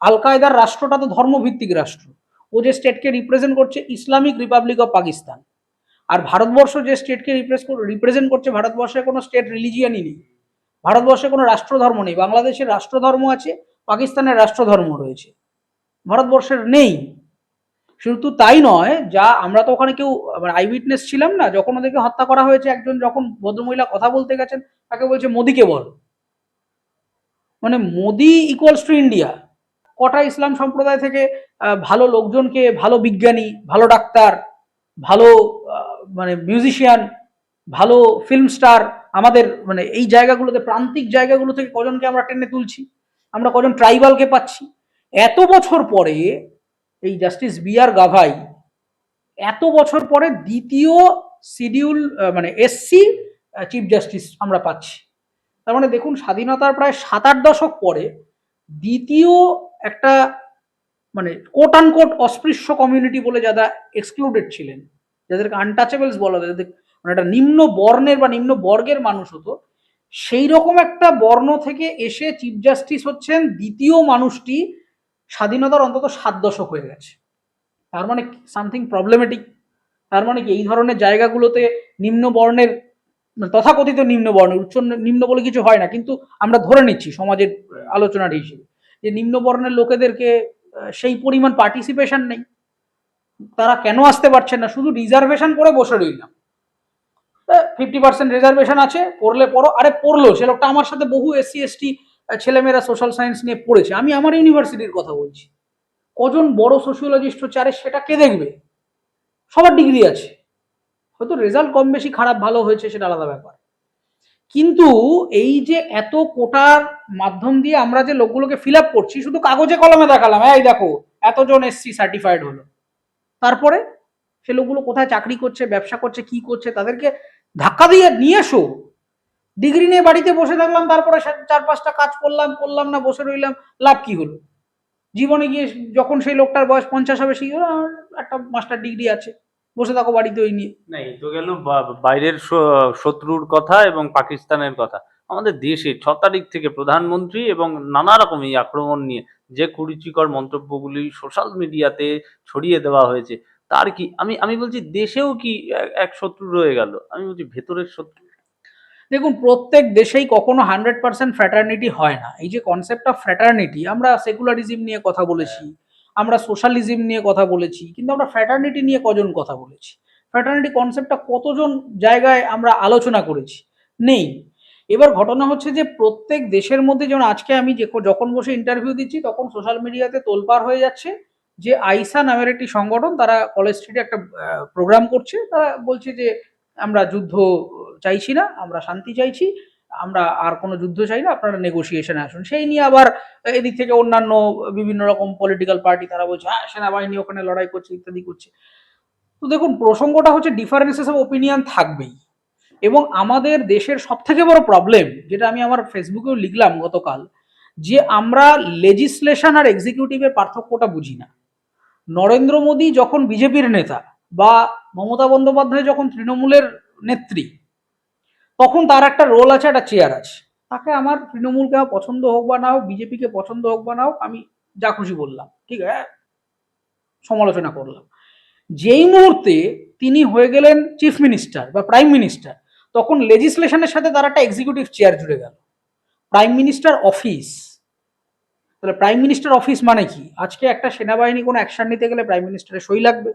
আল কায়দার রাষ্ট্রটা তো ধর্মভিত্তিক রাষ্ট্র। ও যে স্টেটকে রিপ্রেজেন্ট করছে ইসলামিক রিপাবলিক অফ পাকিস্তান আর ভারতবর্ষ যে স্টেটকে রিপ্রেস রিপ্রেজেন্ট করছে ভারতবর্ষে কোনো স্টেট রিলিজিয়ানই নেই। ভারতবর্ষে কোনো রাষ্ট্রধর্ম নেই। বাংলাদেশের রাষ্ট্রধর্ম আছে, পাকিস্তানের রাষ্ট্রধর্ম রয়েছে। ভারতবর্ষের নেই। শুধু তাই নয়, যা আমরা তো ওখানে কেউ আই উইটনেস ছিলাম না, যখন ওদেরকে হত্যা করা হয়েছে, একজন যখন ভদ্রমহিলা কথা বলতে গেছেন, তাকে বলছে, মোদিকে বল। মানে মোদি ইকুয়ালস টু ইন্ডিয়া কটা ইসলাম সম্প্রদায় থেকে ভালো লোকজনকে, ভালো বিজ্ঞানী, ভালো ডাক্তার, ভালো মানে মিউজিশিয়ান ভালো ফিল্ম স্টার আমাদের মানে এই জায়গাগুলোতে, প্রান্তিক জায়গাগুলো থেকে কজনকে আমরা টেনে তুলছি, আমরা কজন ট্রাইবালকে পাচ্ছি। এত বছর পরে এই জাস্টিস বি আর গাভাই, এত বছর পরে দ্বিতীয় শিডিউল মানে এসসি চিফ জাস্টিস আমরা পাচ্ছি। তার মানে দেখুন, স্বাধীনতার প্রায় সাত আট দশক পরে দ্বিতীয় একটা মানে কোট আনকোট অস্পৃশ্য কমিউনিটি বলে যারা এক্সক্লুডেড ছিলেন, যাদেরকে আনটাচেবলস বলা যাদের মানে একটা নিম্ন বর্ণের বা নিম্ন বর্গের মানুষ হতো সেই রকম একটা বর্ণ থেকে এসে চিফ জাস্টিস হচ্ছেন দ্বিতীয় মানুষটি স্বাধীনতার অন্তত সাত দশক হয়ে গেছে। তার মানে সামথিং প্রবলেমেটিক তার মানে কি? এই ধরনের জায়গাগুলোতে নিম্ন বর্ণের তথাকথিত নিম্ন বর্ণের উচ্চ নিম্ন বলে কিছু হয় না, কিন্তু আমরা ধরে নিচ্ছি সমাজের আলোচনার হিসেবে। যে নিম্ন বর্ণের লোকেদেরকে সেই পরিমাণ পার্টিসিপেশন নেই। তারা কেন আসতে পারছেন না? শুধু রিজার্ভেশন করে বসে রইলাম। ফিফটি পার্সেন্ট রিজার্ভেশন আছে, পড়লে পড়ো। আরে, পড়ল, সে লোকটা আমার সাথে বহু এসসি এসটি ছেলেমেয়েরা সোশ্যাল সায়েন্স নিয়ে পড়েছে। আমি আমার ইউনিভার্সিটির কথা বলছি। কজন বড় সোশিওলজিস্ট হচ্ছে? আরে, সেটা কে দেখবে? সবার ডিগ্রি আছে। হয়তো রেজাল্ট কম বেশি খারাপ ভালো হয়েছে সেটা আলাদা ব্যাপার। কিন্তু এই যে এত কোটার মাধ্যম দিয়ে আমরা যে লোকগুলোকে ফিল আপ করছি, শুধু কাগজে কলমে দেখালাম, এই দেখো, এতজন এসসি সার্টিফাইড হলো। তারপরে সে লোকগুলো কোথায় চাকরি করছে, ব্যবসা করছে, কি করছে, তাদেরকে ধাক্কা দিয়ে নিয়ে এসো। ডিগ্রি নিয়ে বাড়িতে বসে থাকলাম, তারপরে চার পাঁচটা কাজ করলাম করলাম না, বসে রইলাম, লাভ কি হলো? জীবনে গিয়ে যখন সেই লোকটার বয়স পঞ্চাশ হবে, সেই একটা মাস্টার ডিগ্রি আছে। বসে থাকো বাড়িতে ওই নিয়ে। না এই তো গেল বাইরের শত্রুর কথা এবং পাকিস্তানের কথা। আমাদের দেশে ছ তারিখ থেকে প্রধানমন্ত্রী এবং নানা রকম এই আক্রমণ নিয়ে যে কুরুচিকর মন্তব্যগুলি সোশ্যাল মিডিয়াতে ছড়িয়ে দেওয়া হয়েছে তার কি আমি আমি বলছি দেশেও কি এক- শত্রু রয়ে গেল? আমি বলছি ভেতরের শত্রু। দেখুন প্রত্যেক দেশেই কখনো হান্ড্রেড পার্সেন্ট ফ্র্যাটার্নিটি হয় না। এই যে কনসেপ্ট অফ ফ্র্যাটার্নিটি আমরা সেকুলারিজম নিয়ে কথা বলেছি। আমরা সোশ্যালিজম নিয়ে কথা বলেছি, কিন্তু আমরা ফ্র্যাটার্নিটি নিয়ে কজন কথা বলেছি? ফ্র্যাটার্নিটি কনসেপ্টটা কতজন জায়গায় আমরা আলোচনা করেছি? নেই। এবার ঘটনা হচ্ছে যে প্রত্যেক দেশের মধ্যে যেমন আজকে আমি যে যখন বসে ইন্টারভিউ দিচ্ছি, তখন সোশ্যাল মিডিয়াতে তোলপাড় হয়ে যাচ্ছে যে আইসা নামের একটি সংগঠন, তারা কলেজ স্ট্রিটে একটা প্রোগ্রাম করছে। তারা বলছে যে আমরা যুদ্ধ চাইছি না, আমরা শান্তি চাইছি। আমরা আর কোনো যুদ্ধ চাই না, আপনারা নেগোসিয়েশনে আসুন। সেই নিয়ে আবার এদিক থেকে অন্যান্য বিভিন্ন রকম পলিটিক্যাল পার্টি তারা বলছে হ্যাঁ সেনাবাহিনী ওখানে লড়াই করছে, ইত্যাদি করছে। তো দেখুন, প্রসঙ্গটা হচ্ছে ডিফারেন্সেস অফ ওপিনিয়ন থাকবেই। এবং আমাদের দেশের সব থেকে বড় প্রবলেম যেটা আমি আমার ফেসবুকেও লিখলাম গতকাল, যে আমরা লেজিসলেশন আর এক্সিকিউটিভের পার্থক্যটা বুঝি না। নরেন্দ্র মোদী যখন বিজেপির নেতা বা মমতা বন্দ্যোপাধ্যায় যখন তৃণমূলের নেত্রী তখন তার একটা রোল আছে, একটা চেয়ার আছে। তাকে আমার তৃণমূলকে পছন্দ হোক বা না হোক, বিজেপিকে পছন্দ হোক বা না হোক, আমি যা খুশি বললাম, ঠিক আছে? সমালোচনা করলাম। যেই মুহূর্তে তিনি হয়ে গেলেন চিফ মিনিস্টার বা প্রাইম মিনিস্টার তখন লেজিসলেশনের সাথে তার একটা এক্সিকিউটিভ চেয়ার জুড়ে গেল। প্রাইম মিনিস্টার অফিস তাহলে প্রাইম মিনিস্টার অফিস মানে কি? আজকে একটা সেনাবাহিনী কোনো অ্যাকশন নিতে গেলে প্রাইম মিনিস্টারের সই লাগবে।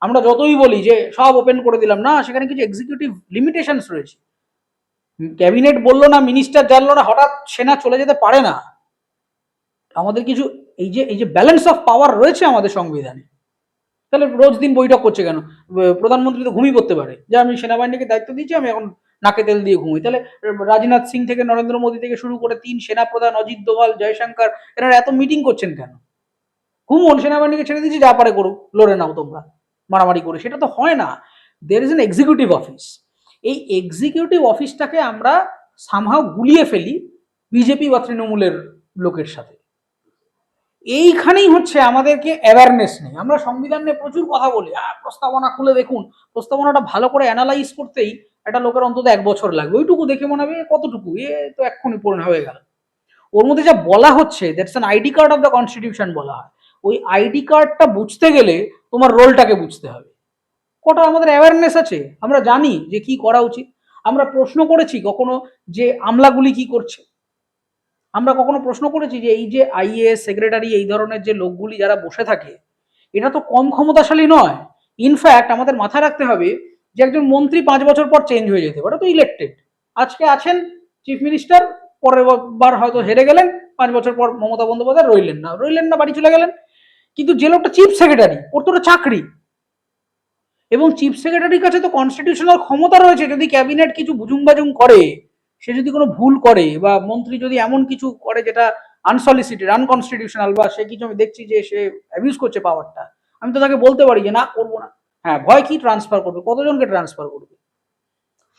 আমরা যতই বলি যে সব ওপেন করে দিলাম, না, সেখানে কিছু এক্সিকিউটিভ লিমিটেশনস রয়েছে। ক্যাবিনেট বলল না মিনিস্টার জানলো না, হঠাৎ সেনা চলে যেতে পারে না। আমাদের কিছু, এই যে এই যে ব্যালেন্স অফ পাওয়ার রয়েছে আমাদের সংবিধানে, তাহলে রোজ দিন বৈঠক করছে কেন? প্রধানমন্ত্রী তো ঘুমিয়ে করতে পারে। যে আমি সেনাবাহিনীকে দায়িত্ব দিচ্ছি, আমি এখন নাকে তেল দিয়ে ঘুমাই। তাহলে রাজনাথ সিং থেকে, নরেন্দ্র মোদী থেকে শুরু করে তিন সেনা প্রধান অজিত দোভাল, জয়শঙ্কর এনারা এত মিটিং করছেন কেন? ঘুমন, সেনাবাহিনীকে ছেড়ে দিচ্ছি যা পারে করুক, লড়ে নাও তোমরা, মারামারি করে, সেটা তো হয় না। There is an executive office এই এক্সিকিউটিভ অফিসটাকে আমরা সামহাও গুলিয়ে ফেলি বিজেপি বা তৃণমূলের লোকের সাথে। এইখানেই হচ্ছে আমাদেরকে অ্যাওয়ারনেস নেই। আমরা সংবিধান নিয়ে প্রচুর কথা বলি। আর প্রস্তাবনা খুলে দেখুন। প্রস্তাবনাটা ভালো করে অ্যানালাইজ করতেই একটা লোকের অন্তত এক বছর লাগবে। ওইটুকু দেখে মনে হবে, কতটুকু? এ তো এক্ষুনি পূর্ণ হয়ে গেল। ওর মধ্যে যা বলা হচ্ছে that's an ID card of the constitution বলা হয়। ওই আইডি কার্ডটা বুঝতে গেলে তোমার রোলটাকে বুঝতে হবে। কটা আমাদের অ্যাওয়ারনেস আছে? আমরা জানি যে কি করা উচিত। আমরা প্রশ্ন করেছি কখনো যে আমলাগুলি কি করছে। আমরা কখনো প্রশ্ন করেছি যে এই যে আইএএস সেক্রেটারি এই ধরনের যে লোকগুলি যারা বসে থাকে, এটা তো কম ক্ষমতাশালী নয়। ইনফ্যাক্ট আমাদের মাথায় রাখতে হবে যে একজন মন্ত্রী পাঁচ বছর পর চেঞ্জ হয়ে যেতে পারে, তো ইলেক্টেড আজকে আছেন চিফ মিনিস্টার পরের বার হয়তো হেরে গেলেন, পাঁচ বছর পর মমতা বন্দ্যোপাধ্যায় রইলেন না। রইলেন না, বাড়ি চলে গেলেন। কিন্তু যে লোকটা চিফ সেক্রেটারি ওর তো চাকরি। এবং চিফ সেক্রেটারির কাছে তো কনস্টিটিউশনাল ক্ষমতা রয়েছে, যদি ক্যাবিনেট কিছু বুজুং বাজুং করে, সে যদি কোনো ভুল করে বা মন্ত্রী যদি এমন কিছু করে যেটা আনসলিসিটেড আনকনস্টিটিউশনাল বা সে কিছু আমি দেখছি যে সে অ্যাবিউজ করছে পাওয়ারটা আমি তো তাকে বলতে পারি যে না, করব না। হ্যাঁ ভয় কি ট্রান্সফার করবে? কতজনকে ট্রান্সফার করবে?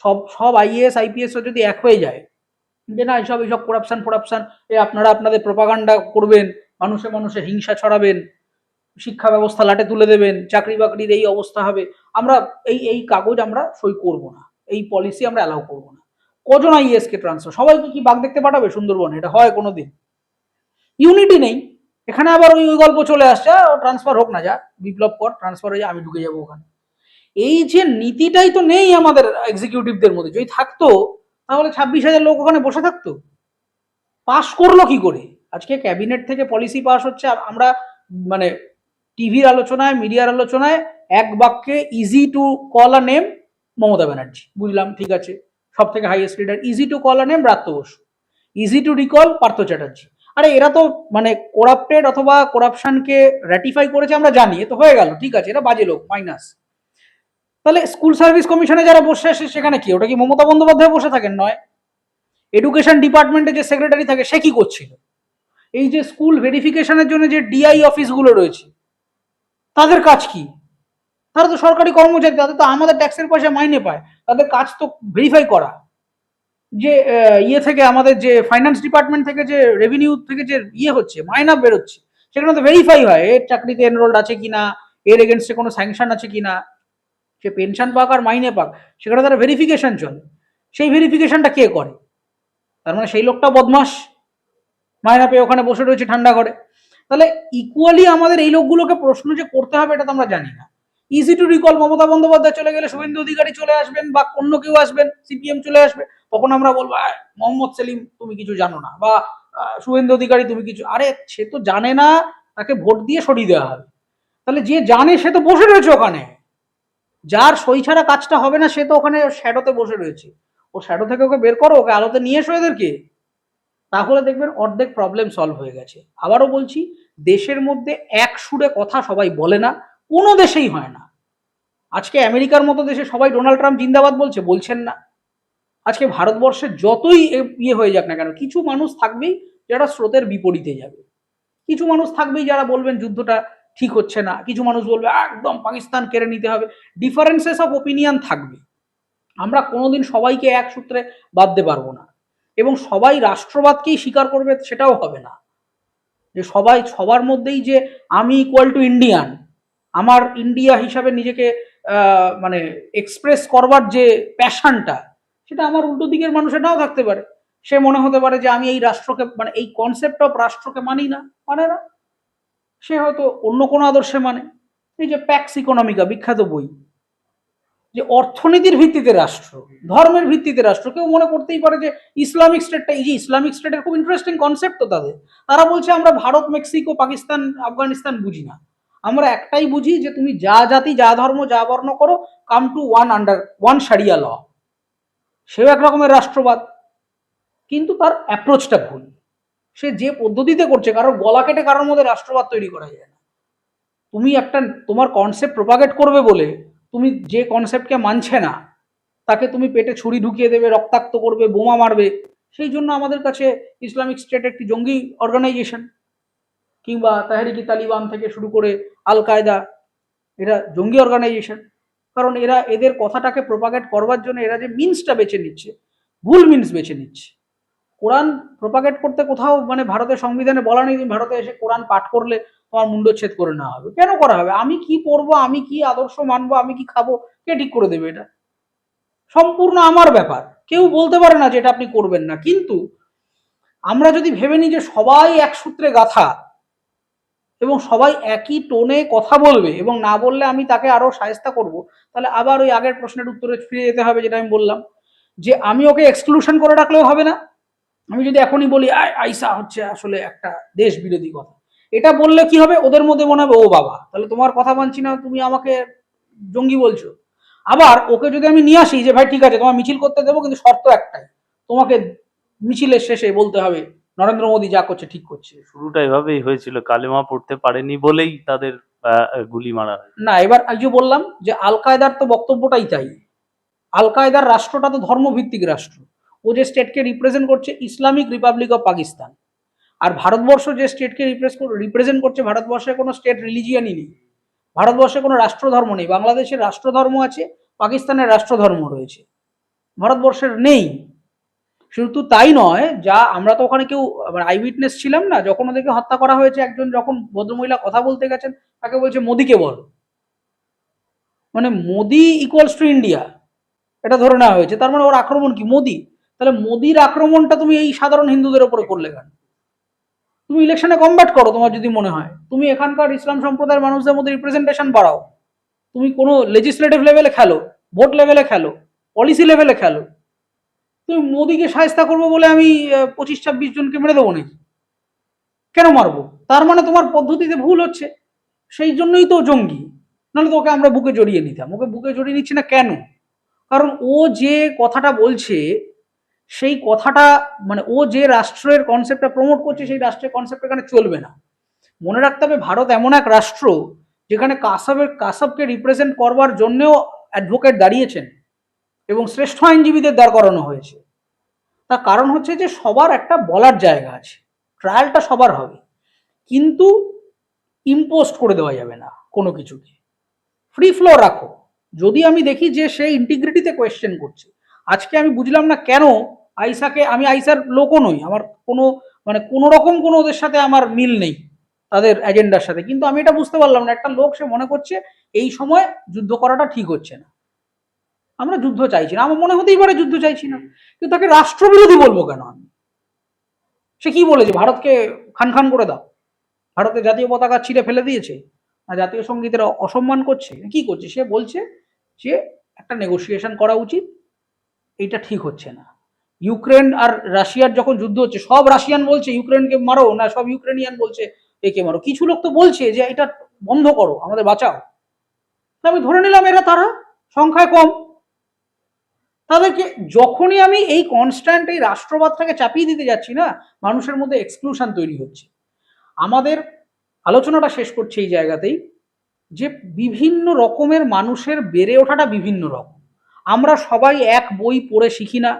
সব সব আইএএস আইপিএস যদি এক হয়ে যায়, যে না, এইসব এইসব করাপশন ফরাপশন, এ আপনারা আপনাদের প্রপাগান্ডা করবেন, মানুষে মানুষে হিংসা ছড়াবেন শিক্ষা ব্যবস্থা লাটে তুলে দেবেন, চাকরি বাকরির এই অবস্থা হবে। আমরা এই এই কাগজ আমরা সই করব না, এই পলিসি আমরা অ্যালাউ করব না। কজন আইএস কে ট্রান্সফার সবাইকে কি বাঘ দেখতে পাঠাবে সুন্দরবনে? এটা হয় কোনো দিন ইউনিটি নেই। এখানে আবার ওই গল্প চলে আসছে ট্রান্সফার হোক না যা, বিপ্লব কর ট্রান্সফার হয়ে আমি ঢুকে যাব ওখানে। এই যে নীতিটাই তো নেই আমাদের এক্সিকিউটিভদের মধ্যে। যদি থাকতো, তাহলে ছাব্বিশ হাজার লোক ওখানে বসে থাকতো। পাশ করল কি করে? আজকে ক্যাবিনেট থেকে পলিসি পাস হচ্ছে, আমরা মানে টিভির আলোচনায়, মিডিয়ার আলোচনায় এক বাক্যে easy to call a name Mamata Banerjee. বুঝলাম, ঠিক আছে? সব থেকে highest leader easy to call a name Bratya Basu. Easy to recall Partha Chatterjee. আরে, এরা তো মানে করাপ্টেড অথবা করাপশনকে র্যাটিফাই করেছে আমরা জানি, এ তো হয়ে গেল, ঠিক আছে? এরা বাজে লোক মাইনাস তাহলে স্কুল সার্ভিস কমিশনে যারা বসে আসে, সেখানে কি? ওটা কি মমতা বন্দ্যোপাধ্যায় বসে থাকেন, নয়? এডুকেশন ডিপার্টমেন্টে যে সেক্রেটারি থাকে, সে কি করছিল? এই যে স্কুল ভেরিফিকেশনের জন্য যে ডিআই অফিসগুলো রয়েছে তাদের কাজ কি? তারা তো সরকারি কর্মচারী, তাদের তো আমাদের ট্যাক্সের পয়সা মাইনে পায়। তাদের কাজ তো ভেরিফাই করা। যে ইয়ে থেকে আমাদের যে ফাইন্যান্স ডিপার্টমেন্ট থেকে যে রেভিনিউ থেকে যে ইয়ে হচ্ছে, মাইনা বেরোচ্ছে, সেখানে তো ভেরিফাই হয়, এর চাকরিতে এনরোল্ড আছে কিনা, এর এগেনস্টে কোনো স্যাংশন আছে কিনা। সে পেনশন পাক আর মাইনে পাক, সেখানে তারা ভেরিফিকেশন চলে। সেই ভেরিফিকেশনটা কে করে? তার মানে সেই লোকটা বদমাস মায়না পেয়ে ওখানে বসে রয়েছে ঠান্ডা করে তাহলে ইকুয়ালি আমাদের এই লোকগুলোকে প্রশ্ন যে করতে হবে এটা তো আমরা জানি না। Easy to recall Mamata Bandyopadhyay চলে গেলে শুভেন্দু অধিকারী চলে আসবেন বা অন্য কেউ আসবেন সিপিএম চলে আসবে তখন আমরা বলব "আয়, মোহাম্মদ সেলিম তুমি কিছু জানো না। বা শুভেন্দু অধিকারী তুমি কিছু আরে সে তো জানে না তাকে ভোট দিয়ে সরিয়ে দেওয়া হবে। তাহলে যে জানে সে তো বসে রয়েছে ওখানে। যার সই ছাড়া কাজটা হবে না সে তো ওখানে শ্যাডোতে বসে রয়েছে। ও শ্যাডো থেকে ওকে বের করো ওকে আলোতে নিয়ে এসো এদেরকে। তাহলে দেখবেন অর্ধেক প্রবলেম সলভ হয়ে গেছে। আবারও বলছি দেশের মধ্যে এক সুরে কথা সবাই বলে না, কোনো দেশেই হয় না। আজকে আমেরিকার মতো দেশে সবাই ডোনাল্ড ট্রাম্প জিন্দাবাদ বলছে, বলছেন না। আজকে ভারতবর্ষে যতই ইয়ে হয়ে যাক না কেন, কিছু মানুষ থাকবেই যারা স্রোতের বিপরীতে যাবে। কিছু মানুষ থাকবেই যারা বলবেন যুদ্ধটা ঠিক হচ্ছে না, কিছু মানুষ বলবে, একদম পাকিস্তান কেড়ে নিতে হবে। ডিফারেন্সেস অফ ওপিনিয়ন থাকবে। আমরা কোনোদিন সবাইকে এক সূত্রে বাঁধতে পারব না। এবং সবাই রাষ্ট্রবাদকেই স্বীকার করবে সেটাও হবে না। যে সবাই, সবার মধ্যেই যে আমি ইকুয়াল টু ইন্ডিয়ান আমার ইন্ডিয়া হিসাবে নিজেকে মানে এক্সপ্রেস করবার যে প্যাশনটা সেটা আমার উল্টো দিকের মানুষের নাও থাকতে পারে। সে মনে হতে পারে যে আমি এই রাষ্ট্রকে মানে এই কনসেপ্ট অফ রাষ্ট্রকে মানি না মানে না। সে হয়তো অন্য কোনো আদর্শে মানে। এই যে প্যাক্স ইকোনমিকা বিখ্যাত বই। যে অর্থনীতির ভিত্তিতে রাষ্ট্র, ধর্মের ভিত্তিতে রাষ্ট্র, কেউ মনে করতেই পারে যে ইসলামিক স্টেটটা, এই যে ইসলামিক স্টেটের খুব ইন্টারেস্টিং কনসেপ্ট তো তাদের। তারা বলছে, আমরা ভারত, মেক্সিকো, পাকিস্তান, আফগানিস্তান বুঝি না। আমরা একটাই বুঝি যে তুমি যা জাতি, যা ধর্ম, যা বর্ণ করো come to one under one sharia law সেও এক রকমের রাষ্ট্রবাদ। কিন্তু তার অ্যাপ্রোচটা ভুল। সে যে পদ্ধতিতে করছে, কারোর গলা কেটে কারোর মধ্যে রাষ্ট্রবাদ তৈরি করা যায় না। তুমি একটা, তোমার কনসেপ্ট প্রোপাগেট করবে বলে তুমি যে কনসেপ্টকে মানছে না, তাকে তুমি পেটে ছুরি ঢুকিয়ে দেবে, রক্তাক্ত করবে, বোমা মারবে, সেই জন্য আমাদের কাছে ইসলামিক স্টেট একটি জঙ্গি অর্গানাইজেশন কিংবা তাহরিকি তালিবান থেকে শুরু করে আল কায়দা এরা জঙ্গি অর্গানাইজেশন কারণ এরা এদের কথাটাকে প্রপাগেট করবার জন্য এরা যে মিনসটা বেছে নিচ্ছে, ভুল মিনস বেছে নিচ্ছে। কোরআন প্রপাগেট করতে কোথাও মানে ভারতের সংবিধানে বলা নেই তুমি ভারতে এসে কোরআন পাঠ করলে তোমার মুন্ডচ্ছেদ করে নেওয়া হবে। কেন করা হবে? আমি কি পড়ব? আমি কি আদর্শ মানবো? আমি কি খাব? কে ঠিক করে দেবে এটা? সম্পূর্ণ আমার ব্যাপার। কেউ বলতে পারে না যে এটা আপনি করবেন না। কিন্তু আমরা যদি ভেবে নিই যে সবাই এক সূত্রে গাথা এবং সবাই একই টোনে কথা বলবে এবং না বললে আমি তাকে আরও সায়স্তা করব, তাহলে আবার ওই আগের প্রশ্নের উত্তরে ফিরে যেতে হবে যেটা আমি বললাম। যে আমি ওকে এক্সক্লুশন করে রাখলেও হবে না। আমি যদি এখনই বলি "আই- আইসা হচ্ছে আসলে একটা দেশ বিরোধী কথা। এটা বললে কি হবে? ওদের মধ্যে মনে হবে ও বাবা তাহলে তোমার কথা মানছি না তুমি আমাকে জঙ্গি বলছো। আবার ওকে যদি আমি নিয়ে আসি যে ভাই ঠিক আছে তোমার মিছিল করতে দেবো কিন্তু শর্ত একটাই। তোমাকে মিছিলের শেষে বলতে হবে নরেন্দ্র মোদী যা করছে ঠিক করছে। শুরুটা এভাবেই হয়েছিল। কালেমা পড়তে পারেনি বলেই তাদের গুলি মারা না এবার আজও বললাম যে আল কায়দার তো বক্তব্যটাই তাই। আল কায়দার রাষ্ট্রটা তো ধর্মভিত্তিক রাষ্ট্র। ও যে স্টেটকে রিপ্রেজেন্ট করছে ইসলামিক রিপাবলিক অফ পাকিস্তান আর ভারতবর্ষ যে স্টেটকে রিপ্রেস রিপ্রেজেন্ট করছে ভারতবর্ষে কোনো স্টেট রিলিজিয়ানই নেই। ভারতবর্ষে কোনো রাষ্ট্রধর্ম নেই। বাংলাদেশের রাষ্ট্রধর্ম আছে, পাকিস্তানের রাষ্ট্রধর্ম রয়েছে। ভারতবর্ষের নেই। শুধু তাই নয়, যা আমরা তো ওখানে কেউ আই উইটনেস ছিলাম না, যখন ওদেরকে হত্যা করা হয়েছে, একজন যখন ভদ্রমহিলা কথা বলতে গেছেন, তাকে বলছে, মোদিকে বল। মানে মোদি ইকুয়ালস টু ইন্ডিয়া এটা ধরে নেওয়া হয়েছে। তার মানে ওর আক্রমণ কি? মোদি। তাহলে মোদির আক্রমণটা তুমি এই সাধারণ হিন্দুদের উপরে করলে কেন? তুমি ইলেকশনে কমব্যাট করো, তোমার যদি মনে হয়। তুমি এখানকার ইসলাম সম্প্রদায়ের মানুষদের মধ্যে রিপ্রেজেন্টেশন বাড়াও। তুমি কোনো লেজিসলেটিভ লেভেলে খেলো ভোট লেভেলে খেলো পলিসি লেভেলে খেলো। তুমি মোদিকে সাহায্য করব বলে আমি পঁচিশ, ছাব্বিশ জনকে মেরে দেবো নাকি? কেন মারবো? তার মানে তোমার পদ্ধতিতে ভুল হচ্ছে। সেই জন্যই তো জঙ্গি। নাহলে তো ওকে আমরা বুকে জড়িয়ে নিতাম। ওকে বুকে জড়িয়ে নিচ্ছি না কেন? কারণ ও যে কথাটা বলছে সেই কথাটা মানে ও যে রাষ্ট্রের কনসেপ্টটা প্রমোট করছে, সেই রাষ্ট্রের কনসেপ্ট এখানে চলবে না। মনে রাখতে হবে ভারত এমন এক রাষ্ট্র, যেখানে কাসাবের কাসাবকে রিপ্রেজেন্ট করবার জন্যেও অ্যাডভোকেট দাঁড়িয়েছেন এবং শ্রেষ্ঠ আইনজীবীদের দাঁড় করানো হয়েছে। তার কারণ হচ্ছে যে সবার একটা বলার জায়গা আছে ট্রায়ালটা সবার হবে। কিন্তু ইম্পোস্ট করে দেওয়া যাবে না কোনো কিছুকে। ফ্রি ফ্লো রাখো। যদি আমি দেখি যে সে ইন্টিগ্রিটিতে কোয়েশ্চেন করছে, আজকে আমি বুঝলাম না কেন আইসাকে, আমি আইসার লোকও নই। আমার কোনো মানে কোনো রকম কোনো ওদের সাথে আমার মিল নেই, তাদের এজেন্ডার সাথে। কিন্তু আমি এটা বুঝতে পারলাম না। একটা লোক সে মনে করছে, এই সময় যুদ্ধ করাটা ঠিক হচ্ছে না। আমরা যুদ্ধ চাইছি না। আমার মনে হতেই পারে যুদ্ধ চাইছি না। কিন্তু তাকে রাষ্ট্রবিরোধী বলব কেন আমি? সে কি বলেছে? ভারতকে খান খান করে দাও। ভারতের জাতীয় পতাকা ছিঁড়ে ফেলে দিয়েছে। না জাতীয় সঙ্গীতের অসম্মান করছে। কি করছে? সে বলছে যে, একটা নেগোসিয়েশন করা উচিত। এইটা ঠিক হচ্ছে না। ইউক্রেন আর রাশিয়ার যখন যুদ্ধ হচ্ছে, সব রাশিয়ান বলছে, ইউক্রেনকে মারো, না, সব ইউক্রেনিয়ান বলছে, একে মারো। কিছু লোক তো বলছে যে, এটা বন্ধ করো, আমাদের বাঁচাও। আমি ধরে নিলাম এরা তারা সংখ্যায় কম। তাদেরকে যখনই আমি এই কনস্ট্যান্ট এই রাষ্ট্রবাদটাকে চাপিয়ে দিতে যাচ্ছি না, মানুষের মধ্যে এক্সক্লুশন তৈরি হচ্ছে। আমাদের আলোচনাটা শেষ করছে এই জায়গাতেই, যে বিভিন্ন রকমের মানুষের বেড়ে ওঠাটা বিভিন্ন রকম। আমরা সবাই এক বই পড়ে শিখি না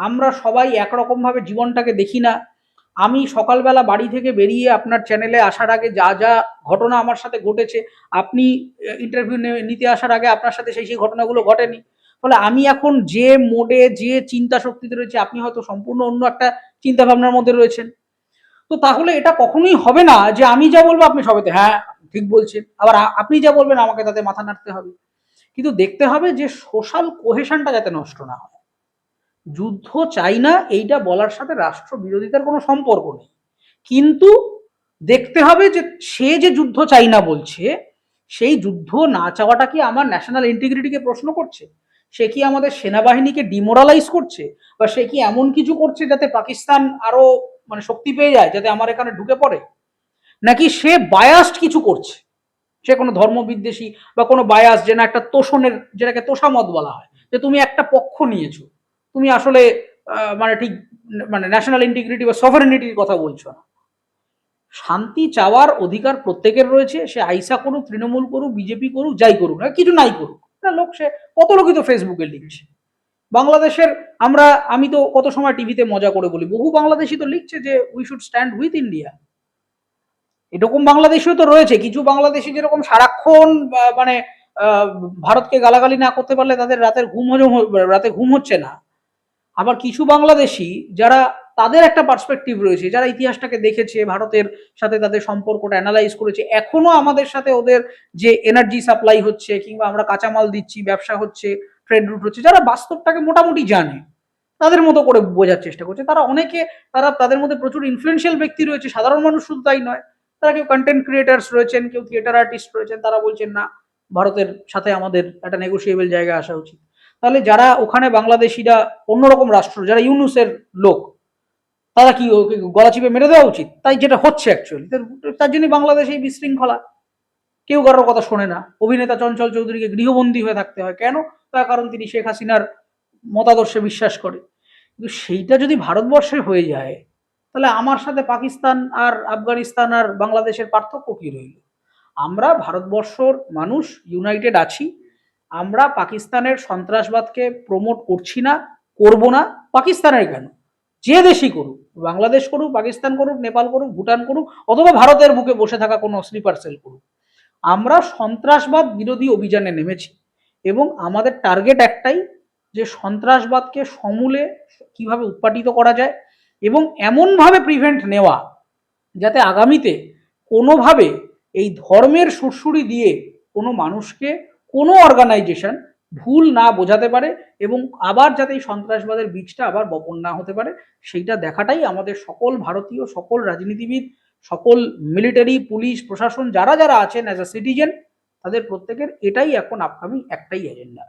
আমরা সবাই একরকমভাবে জীবনটাকে দেখি না। আমি সকালবেলা বাড়ি থেকে বেরিয়ে আপনার চ্যানেলে আসার আগে যা যা ঘটনা আমার সাথে ঘটেছে, আপনি ইন্টারভিউ নিতে আসার আগে আপনার সাথে সেই সেই ঘটনাগুলো ঘটেনি। ফলে আমি এখন যে মোডে যে চিন্তা শক্তিতে রয়েছে, আপনি হয়তো সম্পূর্ণ অন্য একটা চিন্তা ভাবনার মধ্যে রয়েছেন। তো তাহলে এটা কখনোই হবে না যে আমি যা বলব আপনি সবেতে হ্যাঁ ঠিক বলছেন। আবার আপনি যা বলবেন আমাকে তাতে মাথা নাড়তে হবে। কিন্তু দেখতে হবে যে সোশ্যাল কোহেশনটা যাতে নষ্ট না হয়। যুদ্ধ চাই না, এইটা বলার সাথে রাষ্ট্র বিরোধিতার কোনো সম্পর্ক নেই। কিন্তু দেখতে হবে যে সে যে যুদ্ধ চাই না বলছে, সেই যুদ্ধ না চাওয়াটা কি আমার ন্যাশনাল ইন্টিগ্রিটিকে প্রশ্ন করছে? সে কি আমাদের সেনাবাহিনীকে ডিমোরালাইজ করছে? বা সে কি এমন কিছু করছে যাতে পাকিস্তান আরও মানে শক্তি পেয়ে যায়, যাতে আমার এখানে ঢুকে পড়ে? নাকি সে বায়াসড কিছু করছে? সে কোনো ধর্মবিদ্বেষী বা কোনো বায়াস যে না একটা তোষণের, যেটাকে তোষামত বলা হয়, যে তুমি একটা পক্ষ নিয়েছো। তুমি আসলে মানে ঠিক মানে ন্যাশনাল ইন্টিগ্রিটি বা সভারেনিটির কথা বলছো না। শান্তি চাওয়ার অধিকার প্রত্যেকের রয়েছে, সে আইসা করুক, তৃণমূল করুক, বিজেপি করুক, যাই করুক না কিছু নাই করুক। না, লোক সে কত লোকই তো ফেসবুকে লিখছে। বাংলাদেশের, আমরা, আমি তো কত সময় টিভিতে মজা করে বলি, বহু বাংলাদেশি তো লিখছে যে we should stand with India এরকম বাংলাদেশিও তো রয়েছে, কিছু বাংলাদেশি যেরকম সারাক্ষণ মানে ভারতকে গালাগালি না করতে পারলে তাদের রাতের ঘুম হজম রাতে ঘুম হচ্ছে না। আবার কিছু বাংলাদেশি যারা তাদের একটা পার্সপেক্টিভ রয়েছে, যারা ইতিহাসটাকে দেখেছে, ভারতের সাথে তাদের সম্পর্কটা অ্যানালাইজ করেছে, এখনও আমাদের সাথে ওদের যে এনার্জি সাপ্লাই হচ্ছে কিংবা আমরা কাঁচামাল দিচ্ছি, ব্যবসা হচ্ছে ট্রেড রুট হচ্ছে, যারা বাস্তবটাকে মোটামুটি জানে, তাদের মতো করে বোঝার চেষ্টা করছে। তারা অনেকে, তারা তাদের মধ্যে প্রচুর ইনফ্লুয়েন্সিয়াল ব্যক্তি রয়েছে, সাধারণ মানুষ শুধু তাই নয়, তারা কেউ কন্টেন্ট ক্রিয়েটার্স রয়েছেন, কেউ থিয়েটার আর্টিস্ট রয়েছেন, তারা বলছেন, না, ভারতের সাথে আমাদের একটা নেগোসিয়েবল জায়গা আসা উচিত। তাহলে যারা ওখানে বাংলাদেশিরা অন্যরকম রাষ্ট্র, যারা ইউনুসের লোক, তারা কি গলা চিপে মেরে দেওয়া উচিত? তাই যেটা হচ্ছে অ্যাকচুয়ালি তার জন্য বাংলাদেশে এই বিশৃঙ্খলা। কেউ কারোর কথা শোনে না। অভিনেতা চঞ্চল চৌধুরীকে গৃহবন্দী হয়ে থাকতে হয়। কেন? তার কারণ তিনি শেখ হাসিনার মতাদর্শে বিশ্বাস করে। কিন্তু সেইটা যদি ভারতবর্ষে হয়ে যায়, তাহলে আমার সাথে পাকিস্তান আর আফগানিস্তান আর বাংলাদেশের পার্থক্য কি রইল? আমরা ভারতবর্ষর মানুষ ইউনাইটেড আছি। আমরা পাকিস্তানের সন্ত্রাসবাদকে প্রমোট করছি না, করব না, পাকিস্তানের কেন? যে দেশই করুক, বাংলাদেশ করুক, পাকিস্তান করুক, নেপাল করুক, ভুটান করুক, অথবা ভারতের বুকে বসে থাকা কোনো স্লিপার সেল করুক, আমরা সন্ত্রাসবাদ বিরোধী অভিযানে নেমেছি এবং আমাদের টার্গেট একটাই যে সন্ত্রাসবাদকে সমূলে কীভাবে উৎপাটিত করা যায় এবং এমনভাবে প্রিভেন্ট নেওয়া যাতে আগামীতে কোনোভাবে এই ধর্মের সুরসুরি দিয়ে কোনো মানুষকে কোনো অর্গানাইজেশন ভুল না বোঝাতে পারে এবং আবার যাতে এই সন্ত্রাসবাদের বীজটা আবার বপন না হতে পারে, সেইটা দেখাটাই আমাদের সকল ভারতীয়, সকল রাজনীতিবিদ, সকল মিলিটারি পুলিশ প্রশাসন, যারা যারা আছেন অ্যাজ আ সিটিজেন তাদের প্রত্যেকের এটাই এখন আপকামিং একটাই এজেন্ডা